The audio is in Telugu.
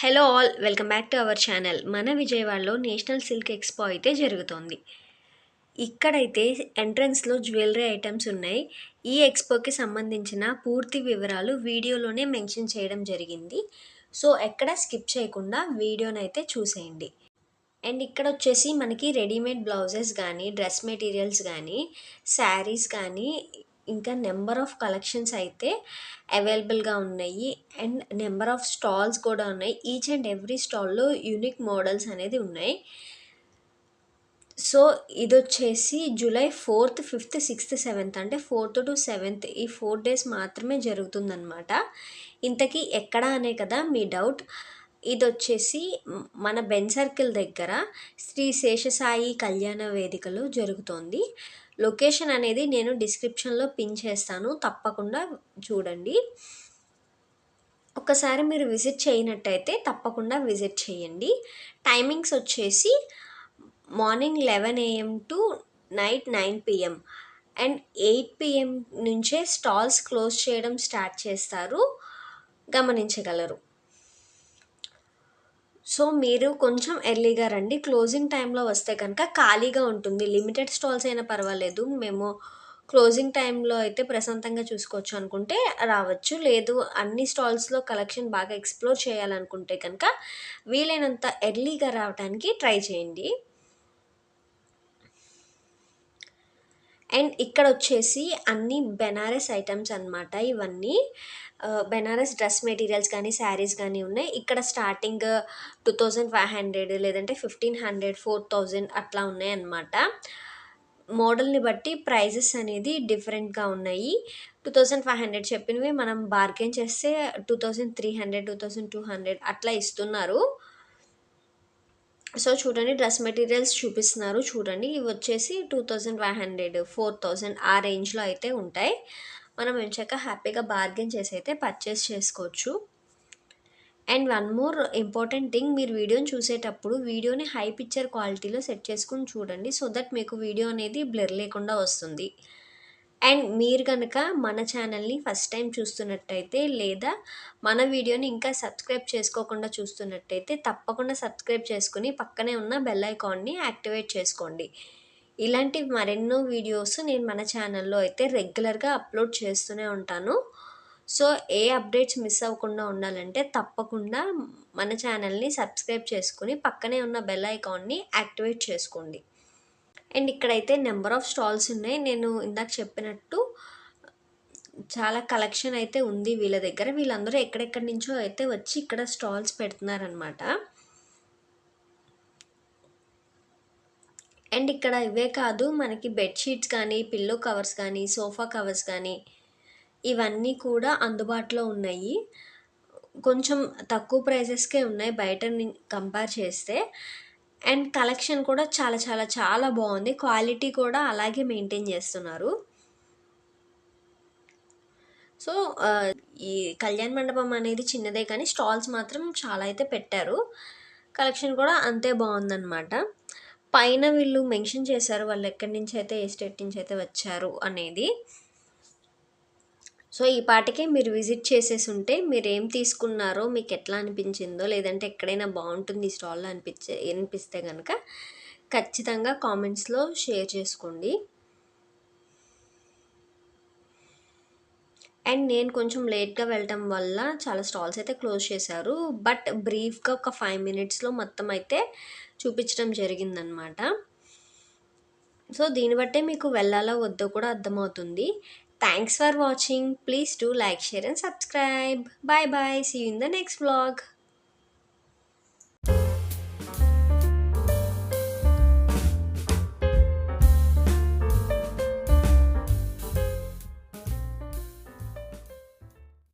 Hello all welcome back to our channel. మన విజయవాడలో నేషనల్ సిల్క్ ఎక్స్పో అయితే జరుగుతోంది. ఇక్కడైతే ఎంట్రన్స్లో జ్యువెలరీ ఐటమ్స్ ఉన్నాయి. ఈ ఎక్స్పోకి సంబంధించిన పూర్తి వివరాలు వీడియోలోనే మెన్షన్ చేయడం జరిగింది. సో ఎక్కడ స్కిప్ చేయకుండా వీడియోనైతే చూసేయండి. అండ్ ఇక్కడ వచ్చేసి మనకి రెడీమేడ్ బ్లౌజెస్ కానీ డ్రెస్ మెటీరియల్స్ కానీ శారీస్ కానీ ఇంకా నెంబర్ ఆఫ్ కలెక్షన్స్ అయితే అవైలబుల్గా ఉన్నాయి. అండ్ నెంబర్ ఆఫ్ స్టాల్స్ కూడా ఉన్నాయి. ఈచ్ అండ్ ఎవ్రీ స్టాల్లో యూనిక్ మోడల్స్ అనేది ఉన్నాయి. సో ఇది వచ్చేసి July fourth fifth sixth seventh అంటే ఫోర్త్ టు సెవెంత్ ఈ ఫోర్ డేస్ మాత్రమే జరుగుతుందన్నమాట. ఇంతకీ ఎక్కడ అనే కదా మీ డౌట్. ఇది వచ్చేసి మన బెన్ సర్కిల్ దగ్గర శ్రీ శేషసాయి కళ్యాణ వేదికలో జరుగుతోంది. లొకేషన్ అనేది నేను డిస్క్రిప్షన్లో పిన్ చేస్తాను తప్పకుండా చూడండి. ఒకసారి మీరు విజిట్ చేయనట్టయితే తప్పకుండా విజిట్ చేయండి. టైమింగ్స్ వచ్చేసి morning eleven AM to night nine PM. And eight PM నుంచే స్టాల్స్ క్లోజ్ చేయడం స్టార్ట్ చేస్తారు. గమనించగలరు. సో మీరు కొంచెం ఎర్లీగా రండి. క్లోజింగ్ టైంలో వస్తే కనుక ఖాళీగా ఉంటుంది. లిమిటెడ్ స్టాల్స్ అయినా పర్వాలేదు. మేము క్లోజింగ్ టైంలో అయితే ప్రశాంతంగా చూసుకోవచ్చు అనుకుంటే రావచ్చు. లేదు అన్ని స్టాల్స్లో కలెక్షన్ బాగా ఎక్స్ప్లోర్ చేయాలనుకుంటే కనుక వీలైనంత ఎర్లీగా రావడానికి ట్రై చేయండి. అండ్ ఇక్కడ వచ్చేసి అన్ని బెనారస్ ఐటమ్స్ అనమాట ఇవన్నీ. బెనారస్ డ్రెస్ మెటీరియల్స్ కానీ శారీస్ కానీ ఉన్నాయి. ఇక్కడ starting two thousand five hundred లేదంటే ఫిఫ్టీన్ హండ్రెడ్ ఫోర్ థౌజండ్ అట్లా ఉన్నాయి అన్నమాట. మోడల్ని బట్టి ప్రైజెస్ అనేది డిఫరెంట్గా ఉన్నాయి. టూ థౌజండ్ ఫైవ్ హండ్రెడ్ చెప్పినవి మనం బార్గెన్ చేస్తే two thousand three hundred two thousand two hundred అట్లా ఇస్తున్నారు. సో చూడండి డ్రెస్ మెటీరియల్స్ చూపిస్తున్నారు చూడండి. ఇవి వచ్చేసి two thousand five hundred four thousand ఆ రేంజ్లో అయితే ఉంటాయి. మనం ఎంచాక హ్యాపీగా బార్గెన్ చేసి అయితే పర్చేస్ చేసుకోవచ్చు. And one more important thing మీరు వీడియోని చూసేటప్పుడు వీడియోని హై పిక్చర్ క్వాలిటీలో సెట్ చేసుకుని చూడండి. సో దట్ మీకు వీడియో అనేది బ్లర్ లేకుండా వస్తుంది. అండ్ మీరు కనుక మన ఛానల్ని ఫస్ట్ టైం చూస్తున్నట్టయితే లేదా మన వీడియోని ఇంకా సబ్స్క్రైబ్ చేసుకోకుండా చూస్తున్నట్టయితే తప్పకుండా సబ్స్క్రైబ్ చేసుకుని పక్కనే ఉన్న బెల్ ఐకాన్ని యాక్టివేట్ చేసుకోండి. ఇలాంటి మరెన్నో వీడియోస్ నేను మన ఛానల్లో అయితే రెగ్యులర్గా అప్లోడ్ చేస్తూనే ఉంటాను. సో ఏ అప్డేట్స్ మిస్ అవ్వకుండా ఉండాలంటే తప్పకుండా మన ఛానల్ని సబ్స్క్రైబ్ చేసుకుని పక్కనే ఉన్న బెల్ ఐకాన్ని యాక్టివేట్ చేసుకోండి. అండ్ ఇక్కడైతే నెంబర్ ఆఫ్ స్టాల్స్ ఉన్నాయి. నేను ఇందాక చెప్పినట్టు చాలా కలెక్షన్ అయితే ఉంది వీళ్ళ దగ్గర. వీళ్ళందరూ ఎక్కడెక్కడి నుంచో అయితే వచ్చి ఇక్కడ స్టాల్స్ పెడుతున్నారనమాట అండ్ ఇక్కడ ఇవే కాదు మనకి బెడ్షీట్స్ కానీ పిల్లో కవర్స్ కానీ సోఫా కవర్స్ కానీ ఇవన్నీ కూడా అందుబాటులో ఉన్నాయి. కొంచెం తక్కువ ప్రైజెస్కే ఉన్నాయి బయట కంపేర్ చేస్తే. అండ్ కలెక్షన్ కూడా చాలా చాలా చాలా బాగుంది. క్వాలిటీ కూడా అలాగే మెయింటైన్ చేస్తున్నారు. సో ఈ కళ్యాణ్ మండపం అనేది చిన్నదే కానీ స్టాల్స్ మాత్రం చాలా అయితే పెట్టారు. కలెక్షన్ కూడా అంతే బాగుందన్నమాట. పైన వీళ్ళు మెన్షన్ చేశారు వాళ్ళు ఎక్కడి నుంచి అయితే ఏ స్టేట్ నుంచి అయితే వచ్చారు అనేది. సో ఈ పాటికే మీరు విజిట్ చేసేసి ఉంటే మీరు ఏం తీసుకున్నారో మీకు ఎట్లా అనిపించిందో లేదంటే ఎక్కడైనా బాగుంటుంది ఈ స్టాల్లో అనిపించే అనిపిస్తే కనుక ఖచ్చితంగా కామెంట్స్లో షేర్ చేసుకోండి. అండ్ నేను కొంచెం లేట్గా వెళ్ళటం వల్ల చాలా స్టాల్స్ అయితే క్లోజ్ చేశారు. బట్ బ్రీఫ్గా ఒక ఫైవ్ మినిట్స్లో మొత్తం అయితే చూపించడం జరిగిందనమాట. సో దీన్ని బట్టే మీకు వెళ్ళాలా వద్దో కూడా అర్థమవుతుంది. Thanks for watching. Please do like, share and subscribe. Bye bye. See you in the next vlog.